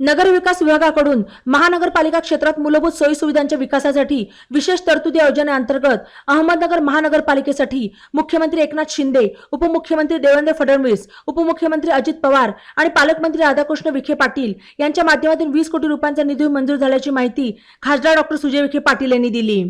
नगर विकास विभागाकडून महानगरपालिका क्षेत्रात मूलभूत सोयी सुविधांच्या विकासासाठी विशेष तरतुदी योजनेअंतर्गत अहमदनगर महानगरपालिकेसाठी मुख्यमंत्री एकनाथ शिंदे उपमुख्यमंत्री देवेंद्र फडणवीस उपमुख्यमंत्री अजित पवार आणि पालकमंत्री राधाकृष्ण विखे पाटील यांच्या माध्यमातून वीस कोटी रुपयांचा निधी मंजूर झाल्याची माहिती खासदार डॉक्टर सुजय विखे पाटील यांनी दिली.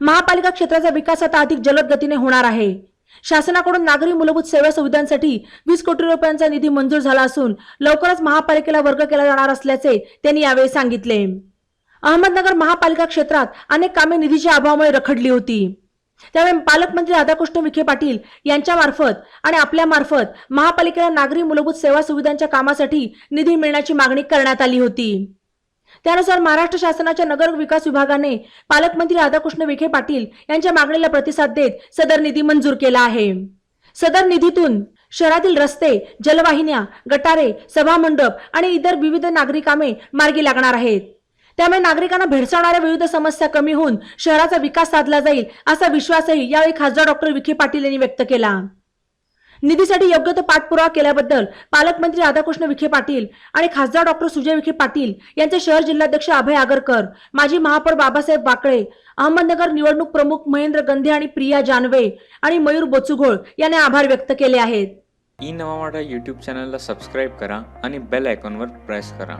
महापालिका क्षेत्राचा विकास आता अधिक जलद गतीने होणार आहे. शासनाकडून नागरी मूलभूत सेवा सुविधांसाठी वीस कोटी रुपयांचा निधी मंजूर झाला असून लवकरच महापालिकेला वर्ग केला जाणार असल्याचे त्यांनी यावेळी सांगितले. अहमदनगर महापालिका क्षेत्रात अनेक कामे निधीच्या अभावामुळे रखडली होती. त्यामुळे पालकमंत्री राधाकृष्ण विखे पाटील यांच्या मार्फत आणि आपल्या मार्फत महापालिकेला नागरी मूलभूत सेवा सुविधांच्या कामासाठी निधी मिळण्याची मागणी करण्यात आली होती. त्यानुसार महाराष्ट्र शासनाच्या नगर विकास विभागाने पालकमंत्री राधाकृष्ण विखे पाटील यांच्या मागणीला प्रतिसाद देत सदर निधी मंजूर केला आहे. सदर निधीतून शहरातील रस्ते जलवाहिन्या गटारे सभामंडप आणि इतर विविध नागरी कामे मार्गी लागणार आहेत. त्यामुळे नागरिकांना भेडसावणाऱ्या विविध समस्या कमी होऊन शहराचा विकास साधला जाईल असा विश्वासही यावेळी खासदार डॉक्टर विखे पाटील यांनी व्यक्त केला. निधीसाठी योग्य तो पाठपुरावा केल्याबद्दल पालकमंत्री राधाकृष्ण विखे पाटील आणि खासदार डॉक्टर सुजय विखे पाटील यांचे शहर जिल्हाध्यक्ष अभय आगरकर माजी महापौर बाबासाहेब वाकळे अहमदनगर निवडणूक प्रमुख महेंद्र गंधे आणि प्रिया जानवे आणि मयूर बोचुघोळ यांनी आभार व्यक्त केले आहेत. ई नवाडा यूट्यूब चॅनलला सबस्क्राईब करा आणि बेल आयकॉनवर प्रेस करा.